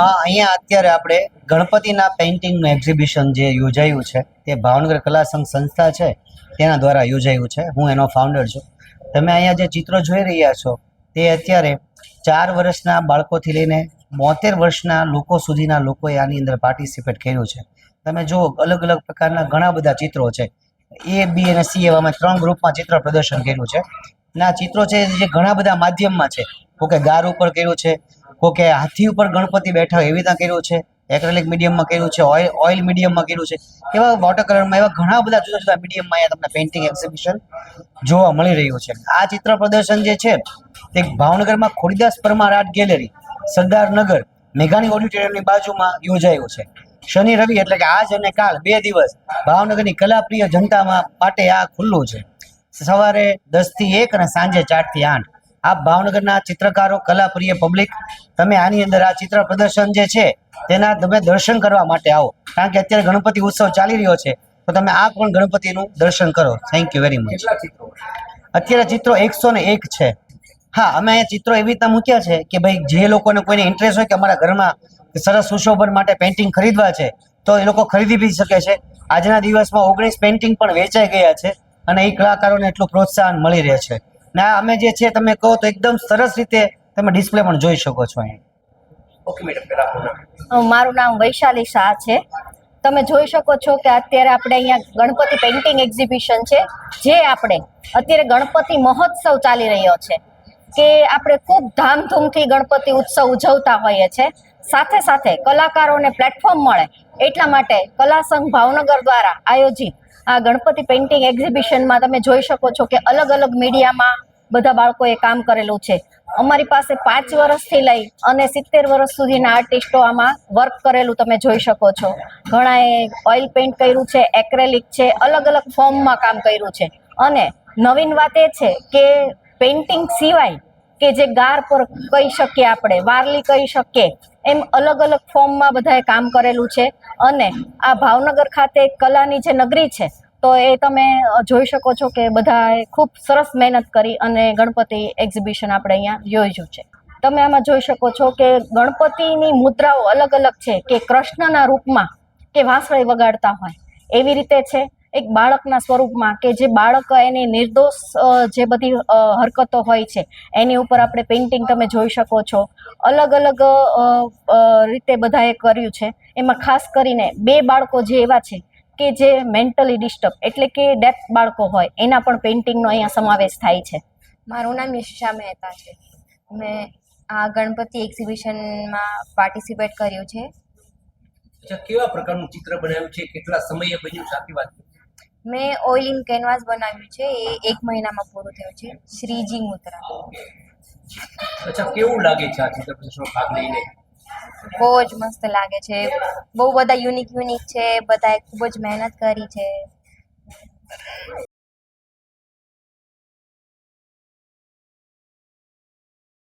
હા, અહીંયા અત્યારે આપણે ગણપતિના પેઇન્ટિંગનું એક્ઝિબિશન જે યોજાયું છે, તે ભાવનગર કલા સંઘ સંસ્થા છે, તેના દ્વારા યોજાયું છે. હું એનો ફાઉન્ડર છું. તમે અહીંયા જે ચિત્રો જોઈ રહ્યા છો, તે અત્યારે ચાર વર્ષના બાળકોથી લઈને બોતેર વર્ષના લોકો સુધીના લોકોએ આની અંદર પાર્ટિસિપેટ કર્યું છે. તમે જુઓ, અલગ અલગ પ્રકારના ઘણા બધા ચિત્રો છે. એ બી અને સી એવા અમે ત્રણ ગ્રુપમાં ચિત્ર પ્રદર્શન કર્યું છે. ના, ચિત્રો છે જે ઘણા બધા માધ્યમમાં છે. કોકે ગાર ઉપર કર્યું છે કોકે હાથી ઉપર ગણપતિ બેઠા એવી રીતના કર્યું છે? એક્રેલિક મીડિયમમાં કર્યું છે? ઓઇલ ઓઇલ મીડિયમમાં કર્યું છે? એવા વોટર કલરમાં એવા ઘણા બધા જુદા જુદા મીડિયમમાં અહીંયા તમને પેઇન્ટિંગ એક્ઝિબિશન જોવા મળી રહ્યું છે. આ ચિત્ર પ્રદર્શન જે છે, તે ભાવનગરમાં ખોડીદાસ પરમાર આર્ટ ગેલેરી, સરદારનગર, મેઘાણી ઓડિટોરિયમની બાજુમાં યોજાયું છે. શનિ રવિ એટલે કે આજ અને કાલ બે દિવસ ભાવનગરની કલાપ્રિય જનતામાં માટે આ ખુલ્લું છે. સવારે દસથી એક અને સાંજે ચારથી આઠ આપ ભાવનગરના ચિત્રકારો કલાપ્રિય પબ્લિક તમે આની અંદર આ ચિત્ર પ્રદર્શન જે છે તેના તમે દર્શન કરવા માટે આવો. કારણ કે અત્યારે ગણપતિ ઉત્સવ ચાલી રહ્યો છે તો તમે આ પણ ગણપતિનું દર્શન કરો. થેન્ક યુ વેરી મચ અત્યારે ચિત્રો એકસો ને એક છે. હા અમે ચિત્રો એવી રીતના મૂક્યા છે કે ભાઈ જે લોકોને કોઈને ઇન્ટરેસ્ટ હોય કે અમારા ઘરમાં સરસ સુશોભન માટે પેઇન્ટિંગ ખરીદવા છે તો એ લોકો ખરીદી બી શકે છે. આજના દિવસમાં ઓગણીસ પેઇન્ટિંગ પણ વેચાઈ ગયા છે અને એ કલાકારોને એટલું પ્રોત્સાહન મળી રહે છે. ને અમે જે છે તમે કહો તો એકદમ સરસ રીતે તમે ડિસ્પ્લે પણ જોઈ શકો છો અહીં. ઓકે મેડમ પહેલા મારું નામ વૈશાલી શાહ છે. તમે જોઈ શકો છો કે અત્યારે આપણે અહીંયા ગણપતિ પેઇન્ટિંગ એક્ઝિબિશન છે જે આપણે અત્યારે ગણપતિ મહોત્સવ ચાલી રહ્યો છે કે આપણે ખૂબ ધામધૂમથી ગણપતિ ઉત્સવ ઉજવતા હોઈએ છે. સાથે સાથે કલાકારોને પ્લેટફોર્મ મળે એટલા માટે કલા સંઘ ભાવનગર દ્વારા આયોજિત આ ગણપતિ પેઇન્ટિંગ એક્ઝિબિશનમાં તમે જોઈ શકો છો કે અલગ અલગ મીડિયામાં બધા બાળકોએ કામ કરેલું છે. અમારી પાસે પાંચ વર્ષથી લઈ અને સિત્તેર વર્ષ સુધીના આર્ટિસ્ટો આમાં વર્ક કરેલું તમે જોઈ શકો છો. ઘણાએ ઓઇલ પેઇન્ટ કર્યું છે એક્રેલિક છે, અલગ અલગ ફોર્મમાં કામ કર્યું છે. અને નવીન વાત એ છે કે પેઇન્ટિંગ સિવાય કે જે ગાર પર કહી શકીએ આપણે, વારલી કહી શકીએ એમ અલગ અલગ ફોર્મમાં બધાએ કામ કરેલું છે. અને આ ભાવનગર ખાતે કલાની જે નગરી છે, તો એ તમે જોઈ શકો છો કે બધાએ ખૂબ સરસ મહેનત કરી અને ગણપતિ એક્ઝિબિશન આપણે અહીંયા યોજ્યું છે. તમે આમાં જોઈ શકો છો કે ગણપતિની મુદ્રાઓ અલગ અલગ છે, કે કૃષ્ણના રૂપમાં કે વાંસળી વગાડતા હોય, એવી રીતે છે. એક બાળકના સ્વરૂપમાં કે જે બાળક એની નિર્દોષ જે બધી હરકતો હોય છે એની ઉપર આપણે પેઇન્ટિંગ તમે જોઈ શકો છો. અલગ અલગ રીતે બધાએ કર્યું છે. એમાં ખાસ કરીને બે બાળકો જે એવા છે કે જે મેન્ટલી ડિસ્ટર્બ એટલે કે ડેફ બાળકો હોય એના પણ પેઇન્ટિંગનો અહીંયા સમાવેશ થાય છે. મારું નામ યશિષા મહેતા છે. મેં આ ગણપતિ એક્ઝિબિશનમાં પાર્ટિસિપેટ કર્યું છે. કેવા પ્રકારનું ચિત્ર બનાવ્યું છે? કેટલા સમયે બન્યું છે? આખી વાત. મેં ઓઇલ ઇન કેનવાસ બનાવ્યું છે એ એક મહિનામાં પૂરું થયું છે શ્રીજી મુદ્રા. અચ્છા કેવું લાગે છે આ ચિત્ર ભાગ લઈને? બહુ જ મસ્ત લાગે છે. બહુ બધા યુનિક યુનિક છે બધાએ ખૂબ જ મહેનત કરી છે.